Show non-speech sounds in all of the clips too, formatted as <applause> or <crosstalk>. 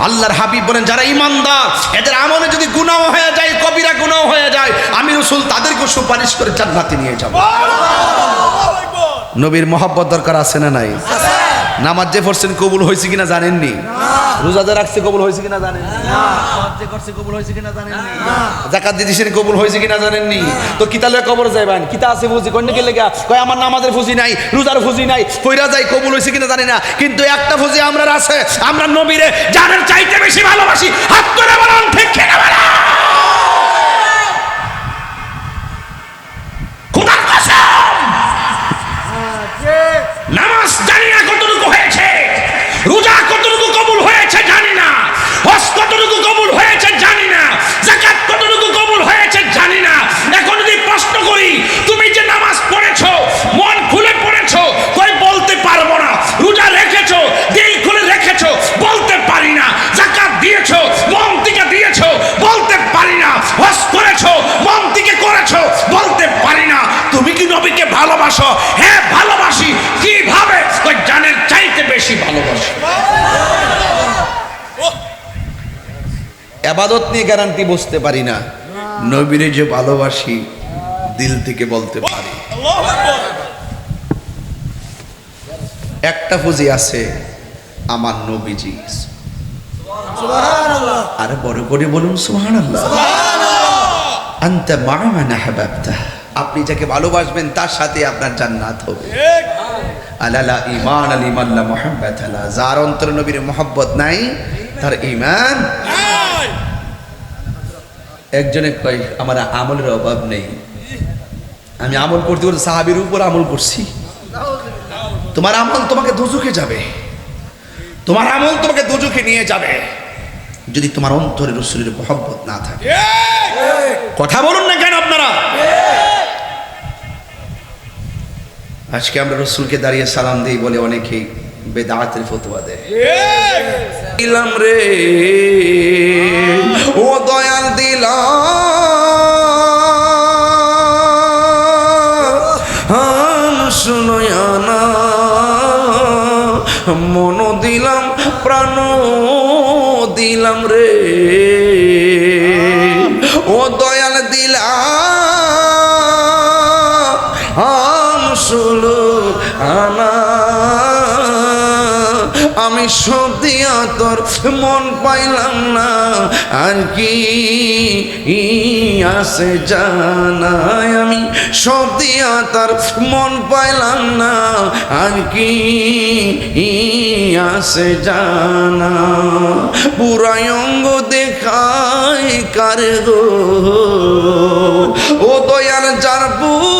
আল্লাহর হাবিব বলেন যারা ইমানদার এদের আমলে যদি গুনাহ হয়ে যায় কবিরা গুনাহ হয়ে যায় আমি রসুল তাদেরকে সুপারিশ করে জান্নাতে নিয়ে যাব। নবীর মহব্বত দরকার আছে না নাই? নামাজ যে পড়ছেন কবুল হয়েছে কিনা জানেননি? রোজা যে রাখছে কবুল হয়েছে কিনা জানেন হজ কবুল হয়েছে কিনা জানেননি? জাকাত যে দিছেন কবুল হয়েছে কিনা জানেননি? তো কিতা লয়ে কবর যাইবেন কিতা আছে ফুজি কোন কে লেগা? কয় আমার নামাজের ফুজি নাই রোজার ফুজি নাই কইরা যাই কবুল হয়েছে কিনা জানি না। কিন্তু একটা ফুজি আমরা আছে আমরা নবীরে জানের চাইতে বেশি ভালোবাসি হাত করে বলুন ঠিক কিনা বলুন? আবাদত নিয়ে গ্যারান্টি বুঝতে পারি না। নবীরে যে ভালোবাসি দিল থেকে বলতে পারি। একটা পুঁজি আছে আমার নবীজি। আরে বড় করে বলুন সুহান আন্তা মামানা আপনি যাকে ভালোবাসবেন তার সাথে আপনার জান্নাত হবে। আলালা ইমান আল ইমাল্লা মোহাম্মদ আলা। যার অন্তর নবীর মোহাব্বত নাই তার ইমান একজনে কয়, আমার আমলের অভাব নেই। আমি আমল করতে করতে সাহাবির উপর আমল করছি। তোমার আমল তোমাকে দুজুকে যাবে। তোমার আমল তোমাকে দুজুকে নিয়ে যাবে। যদি তোমার অন্তরে রসুলের মোহাব্বত না থাকে। কথা বলুন না কেন আপনারা? আজকে আমরা রসুলকে দাঁড়িয়ে সালাম দিই বলে অনেকেই বেদাতের ফতোয়া দেয়। দিলাম রে। ও দয়াল দিলাম। শুনয়ানা মন দিলাম, প্রাণ দিলাম রে। ও দয়াল দিলাম। শুলো আনা। সব দিয়া তোর মন পাইলাম না। আর কি আছে জানাই আমি? সব দিয়া তার মন পাইলাম না। আর কি আছে জানা? পুরাই অঙ্গ দেখাই কারে গো? ও দয়াল যার পু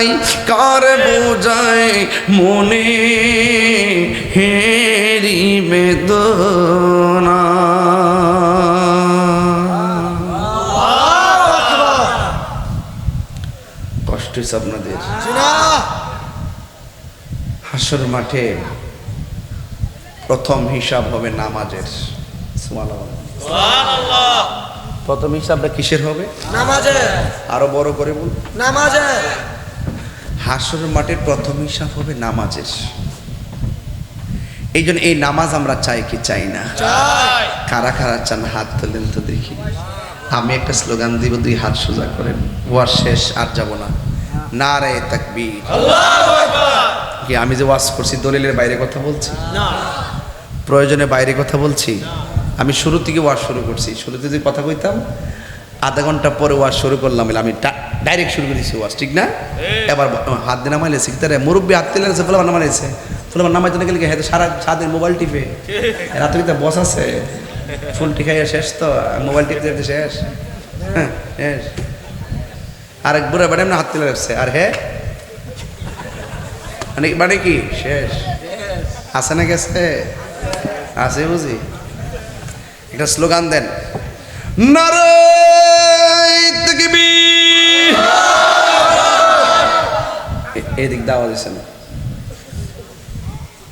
জানাই কার বোঝাই মনে হেরি বেদনা? কষ্ট হয়েছে আপনাদের। হাসর মাঠে প্রথম হিসাব হবে নামাজের। প্রথম হিসাবটা কিসের হবে? নামাজে আরও বড় করে বল নামাজে হাসর মাঠের প্রথম হিসাব হবে নামাজের। এই জন্য এই নামাজ আমরা চাই কি চাই না? কারা কারা চান হাত তোলেন তো দেখি। আমি একটা স্লোগান দিব দুই হাত সোজা করেন। ওয়ার শেষ আর যাব না। না রে তাকবীর কি আমি যে ওয়াজ করছি দলিলের বাইরে কথা বলছি? প্রয়োজনে বাইরে কথা বলছি? আমি শুরু থেকে ওয়াজ শুরু করছি। শুরুতে যদি কথা কইতাম আধা ঘণ্টা পরে ওয়াজ শুরু করলাম আমি ডাইরেক্ট শুরু করেছি ওয়াজ ঠিক না? এবার হাত দিয়ে নামাইলে শিখতে মুরব্বী হাত দিলে আছে ফুলাবার নামাইছে। ফুলাবার নামাইতে না গেলে কি হয়তো সারা সারাদিন মোবাইল টিপে? <laughs> রাতে কিন্তু বস আছে। ফুল টিকাইয়া শেষ তো মোবাইল টিপতে শেষ। হ্যাঁ শেষ। আর এক বুড়া বেড়ে হাত তুলে রাখছে। আর হে? মানে মানে কি? শেষ। আছে না গেছে? আছে বুঝি। একটা স্লোগান দেন। এ- এদিক দাওয়া দিছে না।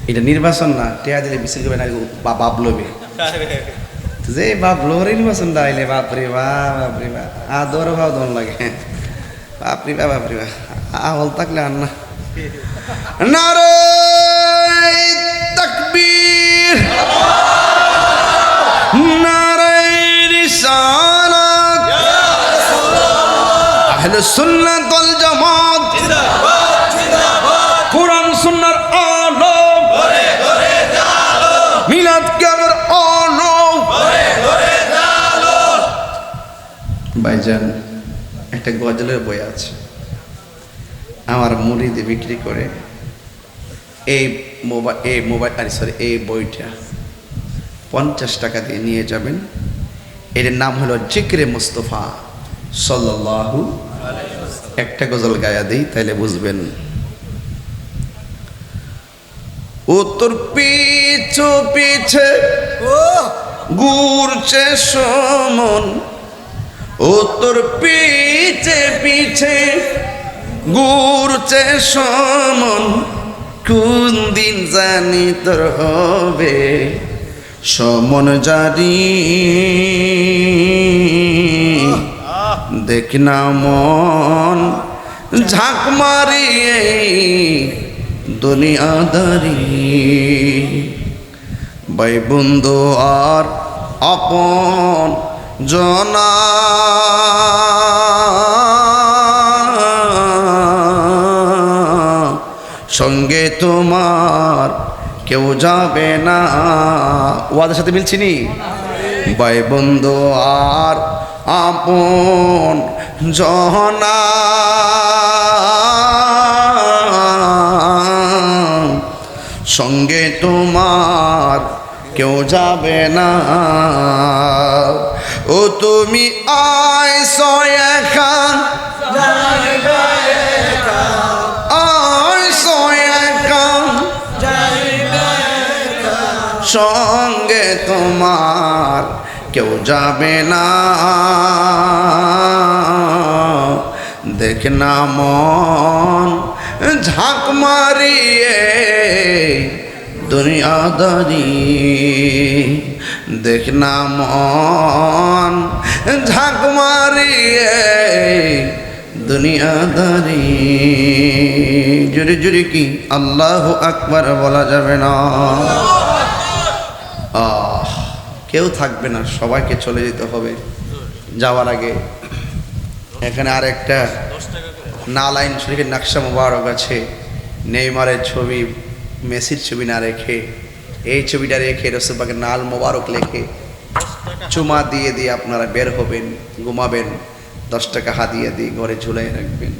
এটা নির্বাচন না, টেয়া দিলে বিচার করবে না বাপ লবে যে বাপ লোর নির্বাচন আইলে বাপরে বা বাপরে বা। আদর ভাব দন লাগে। বাপরে বা বাপরে বা। আহল থাকলে আর না। নারে তকবীর। নারে রিসালাত আহলে সুন্নাত ওয়াল জামাত। কোরআন সুন্নাহর আলো মিলাদ কেমন আলো ভাইজান, একটা গজলের বই আছে। আমার মুড়িতে বিক্রি করে এই মোবাইল এই মোবাইল, আরে সরি এই বইটা পঞ্চাশ টাকা দিয়ে নিয়ে যাবেন। এটার নাম হলো জিক্রে মুস্তফা সাল্লাল্লাহু একটা গজল গায়া দিই, তাইলে বুঝবেন। উত্তর পিছু পিছে ঘুরছে সমন, উত্তর পিছে পিছে ঘুরছে সমন, কোন দিন জানি তোর হবে? সমন জারি। দেখ না মন ঝাঁক মারিয়ে দুনিয়াদারি ভাই বন্ধু আর আপন জনা। সঙ্গে তোমার কেউ যাবে না। ওয়াদের সাথে মিলছিনি ভাই বন্ধু, আর আপন জনা। সঙ্গে তোমার কেউ যাবে না। ও তুমি আয় সয়াখা সঙ্গে তোমার কেউ যাবে না। দেখ না মন ঝাঁক মারিয়ে দুনিয়াদারি দেখ না মন ঝাঁক মারিয়ে দুনিয়াদারি জুড়ে জুড়ে কি আল্লাহ আকবার বলা যাবে না। কেউ থাকবে না সবাইকে চলে যেতে হবে। যাওয়ার আগে এখানে আর একটা নালাইন শরীফের নাকশা মোবারক আছে। নেইমারের ছবি মেসির ছবি না রেখে এই ছবিটা রেখে রসুলবাগের নাল মোবারক লেখে চুমা দিয়ে দিয়ে আপনারা বের হবেন ঘুমাবেন দশ টাকা হাতিয়ে দিয়ে ঘরে ঝুলাই রাখবেন।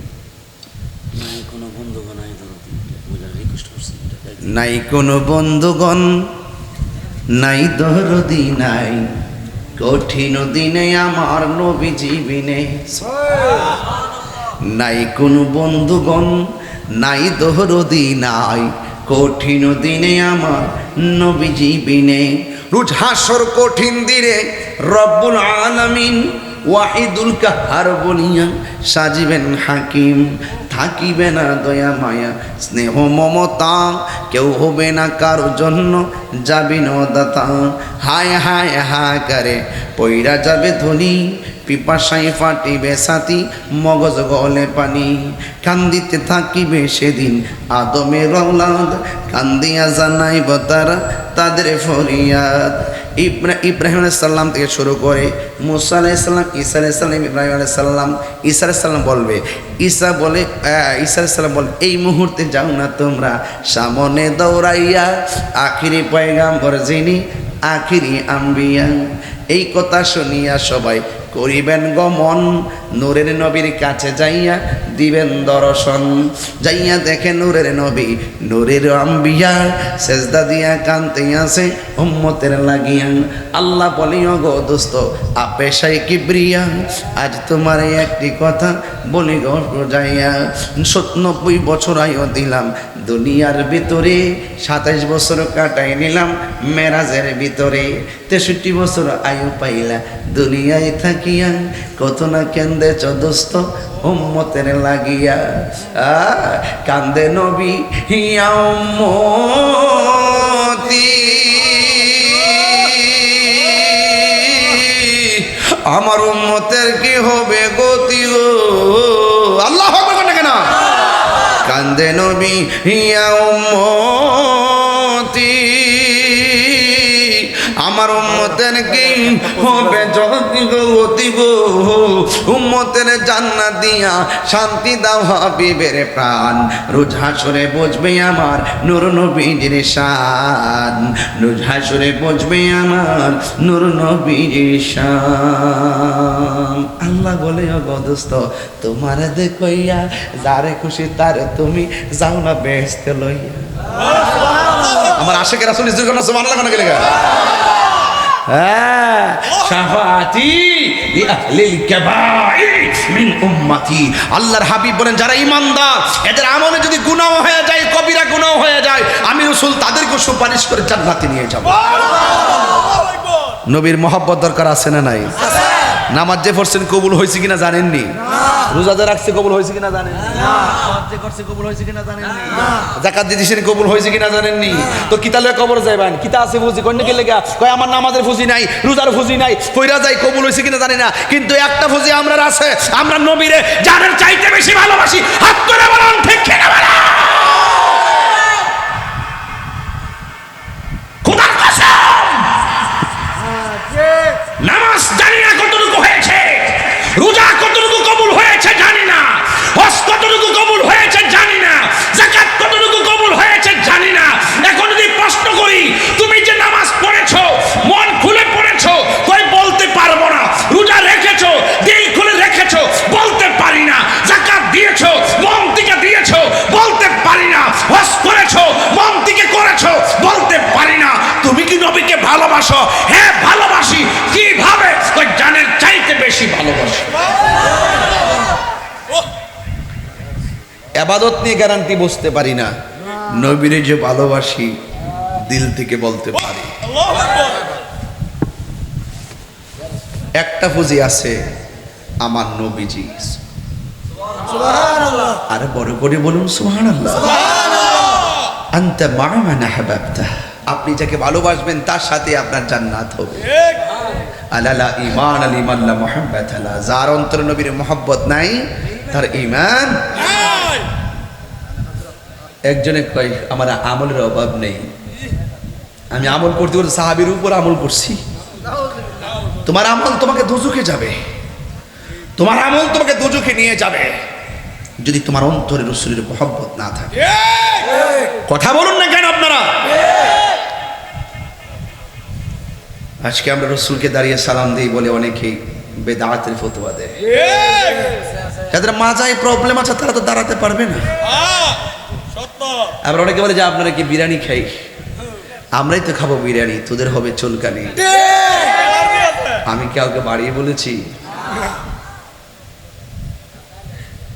নাই কোনো বন্ধুগণ নাই দরদি নাই, কঠিন দিনে আমার নবী জীবিনে নাই কোনো বন্ধুগণ, নাই দহরদি নাই, কঠিন দিনে আমার নবী জীবিনে রুজ হাসর কঠিন দিনে রব্বুল আলামিন ওয়াহিদুল কাহার বলিয়া সাজিবেন হাকিম। থাকিবে না দয়া মায়া, স্নেহ মমতা, কেউ হবে না কারও জন্য যাবি দাতা হায় হায় হায় করে পইরা যাবে ধনী পিপাসাই ফাটিবে সাথী, মগজ গলে পানি। কান্দিতে থাকিবে সেদিন আদমে রৌলাদ কান্দিয়া জানাইব তারা তাদের ফরিয়াদ। ইব্রাহিম আলাইসাল্লাম থেকে শুরু করে মুসা আলাইসাল্লাম ঈসা আলাইসাল্লাম ইব্রাহিম আলাইসাল্লাম ঈসা আলাইসাল্লাম বলবে। ঈসা বলে ঈসা আলাইসাল্লাম বলে, এই মুহূর্তে যাও না তোমরা। সামনে দৌড়াইয়া আখিরি পয়গাম্বর যিনি, আখিরি আম্বিয়া। এই কথা শুনিয়া সবাই করিবেন গমন, নূরের নবীর কাছে যাইয়া দিবেন দর্শন। যাইয়া দেখে নূরের নবী, নূরের আম্বিয়া, সেজদা দিয়া কান্তে আসে উম্মতের লাগিয়া। আল্লাহ বলিও গো দোস্ত আপেশাই কিবরিয়া, আজ তোমার একটি কথা বলি গো যাইয়া সত্নব্বই বছর আয়ও দিলাম, দুনিয়ার ভিতরে সাতাইশ বছর কাটাই নিলাম, মেরাজের ভিতরে। তেষট্টি বছর আয়ু পাইলা, দুনিয়ায় থাকিয়া কত না কেন্দে চদস্ত উম্মতের লাগিয়া। কান্দে নবী হিয়া আমার উম্মতের কি হবে গতি গো? আল্লাহ না কেন? কান্দে নবী হিয়া আমার উম্মতের কি হবে গতি গো উম্মতের জান্নাত দিয়া শান্তি দাও হাবিবের প্রাণ। রোজ হাসরে বুঝবে আমার নূর নবীজির শান। রোজ হাসরে বুঝবে আমার নূর নবীজির শান। আল্লাহ বলে অগদস্ত তোমার দেখইয়া যারে খুশি তারে তুমি যাও না বেহেস্তে লইয়া। আমার আশেকের আসলে করনা সুবহানাল্লাহ কেন গেলে হ্যাঁ। শাফাতি লিআহলিল কাবাইর মিন উম্মতি। আল্লাহর হাবিব বলেন যারা ঈমানদার এদের আমলে যদি গুনাহ হয়ে যায় কবিরা গুনাহ হয়ে যায় আমি রাসূল তাদেরকে সুপারিশ করে জান্নাতে নিয়ে যাব। নবীর মহব্বত দরকার আছে না নাই? নামাজ যে পড়ছেন কবুল হয়েছে কিনা জানেননি? রোজা যে রাখছে কবুল হয়েছে কিনা জানেন কবুল হয়েছে কিনা জানেননি? জাকাত দিয়ে কবুল হয়েছে কিনা জানেননি? তো কিতালে কবর যাইবেন? কিতা আছে ফুজি? কন্যা কে লেগা? কয় আমার নামাজের ফুজি নাই রোজার ফুজি নাই কইরা যাই কবুল হয়েছে কিনা জানি না। কিন্তু একটা ফুজি আমরা আছে আমরা নবীরে জানের চাইতে বেশি ভালোবাসি হাত করে বলুন ঠিক কিনা বলুন? হজ কতটুকু কবুল হয়েছে জানি না, জাকাত কতটুকু কবুল হয়েছে জানি না। এখন যদি প্রশ্ন করি, তুমি যে নামাজ পড়েছো, মন খুলে পড়েছো, কই বলতে পারব না। রোজা রেখেছো, দিল খুলে রেখেছো, বলতে পারি না। জাকাত দিয়েছ, মন থেকে দিয়েছ, বলতে পারি না। হজ করেছ, মন থেকে করেছ, বলতে পারি না। তুমি কি নবীকে ভালোবাসো? হ্যাঁ ভালোবাসি। কীভাবে? জানের চাইতে বেশি ভালোবাসি। আবাদত নিয়ে গ্যারান্টি বুঝতে পারি না। নবীরে যে ভালোবাসি দিল থেকে বলতে পারি। একটা পুঁজি আছে আমার নবীজি। আরে বড় করে বলুন আনতা আহবাবতা আপনি যাকে ভালোবাসবেন তার সাথে আপনার জান্নাত হবে। আলালা ইমান আল আলা। যার অন্তর নবীর মোহাব্বত নাই তার ইমান একজনে কয়, আমার আমলের অভাব নেই। আমি আমল করতে করতে সাহাবির উপর আমল করছি। তোমার আমল তোমাকে দুজুকে যাবে। তোমার আমল তোমাকে দুজুকে নিয়ে যাবে। যদি তোমার অন্তরে রসুলের মোহব্বত না থাকে। কথা বলুন না কেন আপনারা? আজকে আমরা রসুলকে দাঁড়িয়ে সালাম দিই বলে অনেকেই বেদাতের ফতোয়া দেয়। যাদের মাজায় প্রবলেম আছে, তারা তো দাঁড়াতে পারবে না। আবার অনেকে বলে যে আপনারা কি বিরিয়ানি খাই? আমরাই তো খাব বিরিয়ানি তোদের হবে চুলকানি। আমি কাউকে বাড়িয়ে বলেছি।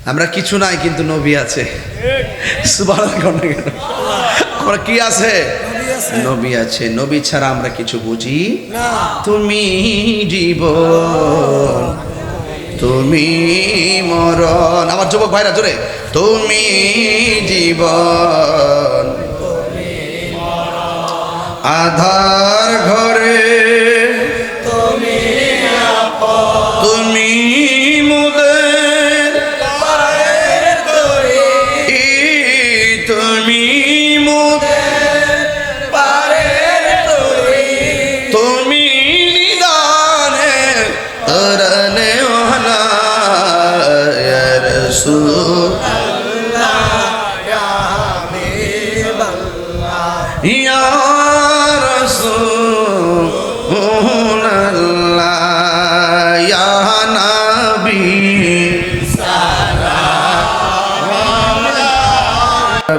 আমরা কিছু নাই কিন্তু নবী আছে? আমরা কি আছে? নবী আছে। নবী ছাড়া আমরা কিছু বুঝি তুমি জীবন তুমি মরণ। আমার যুবক ভাইরা জোরে। তুমি জীবন। আধার ঘরে তুমি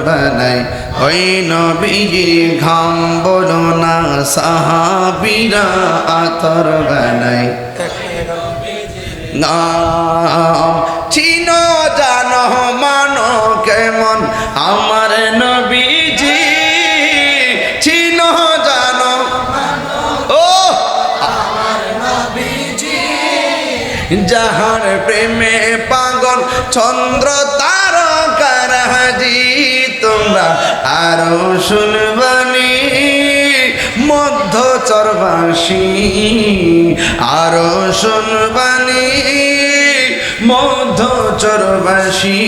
বানাই। ওই নবীজি ঘাম বলো না, সাহাবিরা আতর বানাই। নাম চিনো জানো মানো কেমন, আমার নবীজি চিনো জানো ও যাহার প্রেমে পাগল, চন্দ্র তারকার হাজি তোমরা আরও শুনবানি, মধ্য চরবাসী। আর শুনবানি, মধ্য চরবাসী।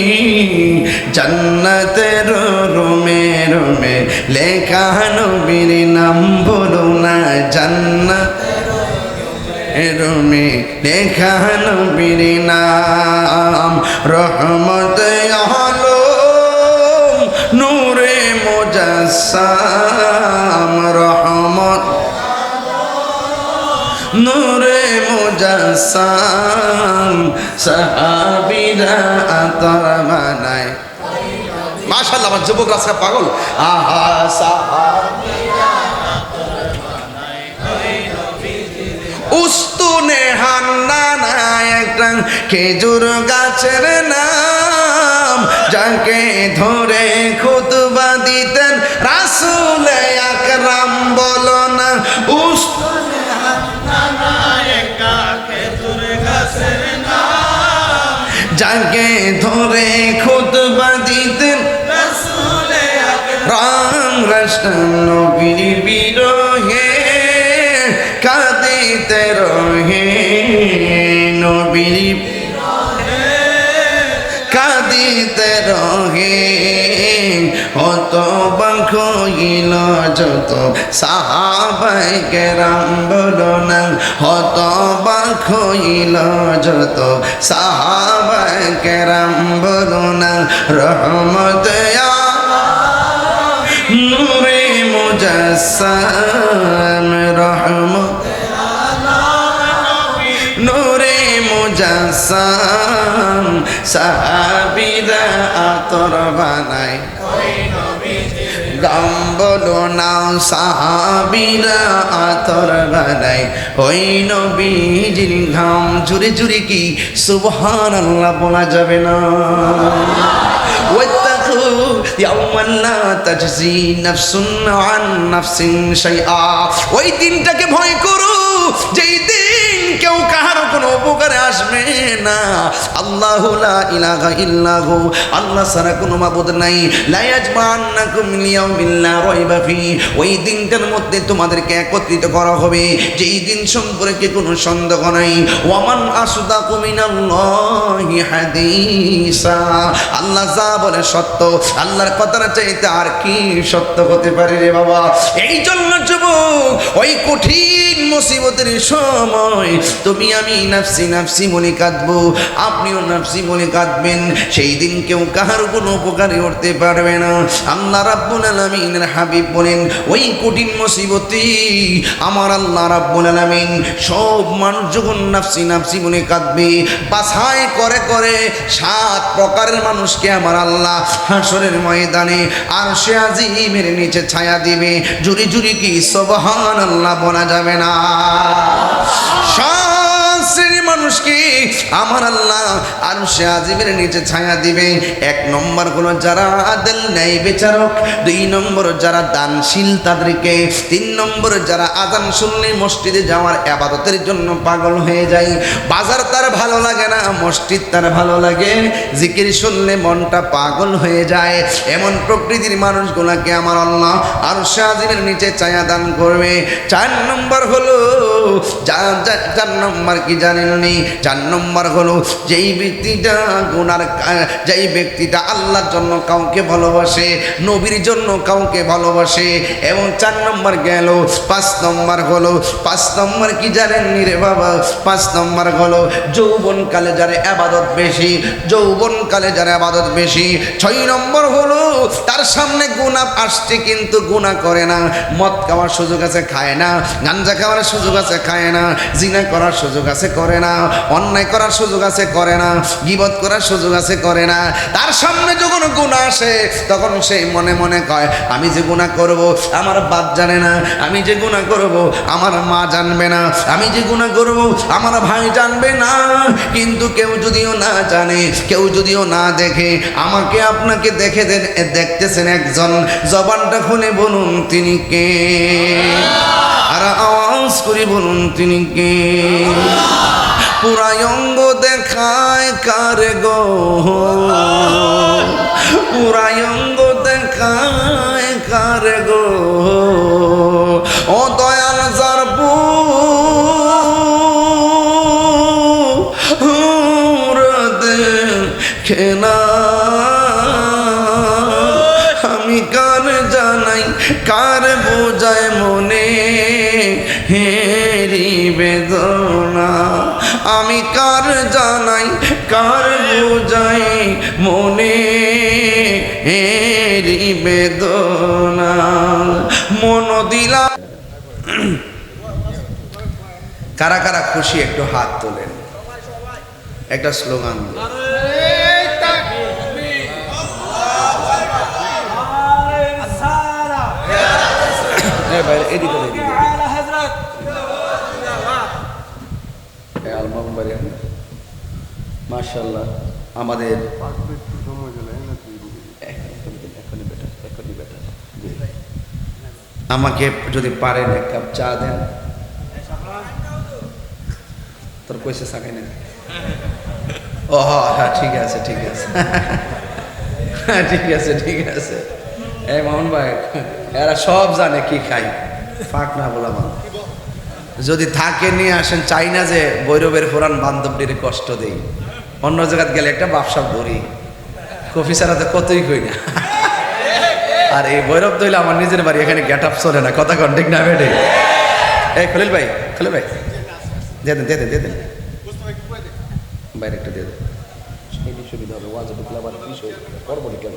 জান্নাতের রুমে রুমে লেখা নবীর নাম বলো না জান্নাত রুমে লেখা নবীর নাম। রহমত আলম মোজাসাম রহমত। নূরে মোজাসাম সাহাবিরা আতর বানায় মাশাল্লাহ আমার যুবক রাস্তা পাগল। আহা সাহা উস্তুনে হান্নানা একটা খেজুর গাছের নাম, যাকে ধরে খুতবা দিতেন যাকে ধরে খুতবা দিতেন। রাম রাষ্ট্র নবীর বিরহে হত বাঙ্ক ইল যত সাহাবাই কেরাম বলো না হত বাঙ্ক ইল যত সাহাবাই কেরাম বলো না রহমত নূরে মুজাসসাম, রহমত নূরে মুজাসসাম, সাহাবীরা আতর বানায়। গম বলো না, সাহাবিরা আতর বানাই ওই নবীজির ঘাম জুড়ে জুড়ে কি সুবহান আল্লাহ বলা যাবে না? ওই দিনটাকে ভয় করু, যেই দিন কেউ কাহার উপকারে আসবে না। আল্লাহ ইলাহা ইল্লাহু। আল্লাহ ছাড়া কোনো মাবুদ নাই। ওই দিনটার মধ্যে তোমাদেরকে একত্রিত করা হবে যেই দিন সম্পর্কে কোনো সন্দেহ নাই। ওয়ামান আসদাকু মিনাল্লাহি হাদিসা। আল্লাহ যা বলে সত্য, আল্লাহর কথাটা চাইতে আর কি সত্য হতে পারে রে বাবা? এই জন্য যুবক, ওই কঠিন মুসিবতের সময় তুমি আমি নাফসি নাফসি মনে কাঁদবো, আপনিও নাফসি মনে কাঁদবেন। সেই দিন কেউ কাহার কোনো উপকারে উঠতে পারবে না। আল্লাহ রাব্বুল আলামিনের হাবিব বলেন, ওই কঠিন মুসিবতে আমার আল্লাহ রাব্বুল আলামিন সব মানুষ যখন নাফসি নাফসি মনে কাঁদবে, বাছাই করে করে সাত প্রকারের মানুষকে আমার আল্লাহ হাসরের ময়দানে আর সে আজিমের নিচে ছায়া দিবে। জুরি জুরি কি সবহান আল্লাহ বলা যাবে না? সব শ্রেণির মানুষকে আমার আল্লাহ আর সে আজিমের নিচে ছায়া দিবে। এক নম্বর হলো যারা আদেল নেই বেচারক, দুই নম্বর যারা দানশীল তাদেরকে, তিন নম্বর যারা আজান শুনলে মসজিদে যাওয়ার আবাদতের জন্য পাগল হয়ে যায়। বাজার তার ভালো লাগে না, মসজিদ তার ভালো লাগে। জিকির শুনলে মনটা পাগল হয়ে যায়। এমন প্রকৃতির মানুষগুলাকে আমার আল্লাহ আর সে আজিমের নিচে ছায়া দান করবে। চার নম্বর হলো চার নম্বর কি জানেন নি চার নম্বর হলো, যেই ব্যক্তিটা গুনার যেই ব্যক্তিটা আল্লাহর জন্য কাউকে ভালোবাসে, নবীর জন্য কাউকে ভালোবাসে, এবং চার নম্বর গেল, পাঁচ নম্বর হলো, পাঁচ নম্বর কি জানেন নি রে বাবা? পাঁচ নম্বর হলো, যৌবনকালে যারা আবাদত বেশি, যৌবনকালে যারা আবাদত বেশি, ছয় নম্বর হলো তার সামনে গুণা আসছে কিন্তু গুণা করে না। মদ খাওয়ার সুযোগ আছে, খায় না। গাঞ্জা খাওয়ার সুযোগ আছে, খায় না। জিনা করার সুযোগ আছে, করে না। অন্যায় করার সুযোগ আছে, করে না। গিবত করার সুযোগ আছে, করে না। তার সামনে যখন গুণা আসে, তখন সে মনে মনে কয়, আমি যে গুণা করব, আমার বাপ জানে না। আমি যে গুণা করব, আমার মা জানবে না। আমি যে গুণা করব, আমার ভাই জানবে না। কিন্তু কেউ যদিও না জানে, কেউ যদিও না দেখে, আমাকে আপনাকে দেখে দেন- দেখতেছেন একজন জবানটা খুলে বলুন তিনি কে? আর আওয়াজ করে বলুন তিনি কে? পুরায়ঙ্গ দেখায় কার গো? পুরায়ঙ্গ কারা কারা খুশি একটু হাত তোলেন। একটা স্লোগান দিন। এ ভাই, এদিকে, এদিকে। এ আলমাম বাড়ি আমরা। মাশাআল্লাহ আমাদের এখনই এখনই better, এখনই better। জি। আমাকে যদি পারেন এক কাপ চা দেন। তোর কইসে সাকাই না ও হ্যাঁ ঠিক আছে ঠিক আছে। হ্যাঁ ঠিক আছে ঠিক আছে। এই মোহন ভাই, এরা সব জানে কি খাই। ফাঁক না বলা মা যদি থাকে, নিয়ে আসেন। চাই না যে বৈরবের পুরান বান্ধবটির কষ্ট দেই। অন্য জায়গায় গেলে একটা ব্যবসা ধরি। কফি ছাড়া তো কতই কই না। আর এই ভৈরব দইলে আমার নিজের বাড়ি এখানে গেট আপ চলে না কথা কন ঠিক না বেটে এই খলিল ভাই খলিল ভাই দিয়ে দেন দিয়ে দেন দিয়ে দেন। বাইরে একটা দিয়ে দেন। সুবিধা হবে ওয়াজ ঢুকলে আবার কি করব কেন?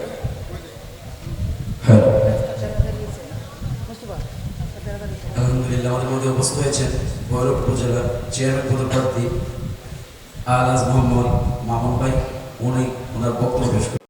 আলহামদুলিল্লাহ আমাদের মধ্যে উপস্থিত হয়েছেন ভৈরব উপজেলার চেয়ারম্যান পদপ্রার্থী আলাজ মোহাম্মদ মামুন ভাই। উনি ওনার বক্তব্য।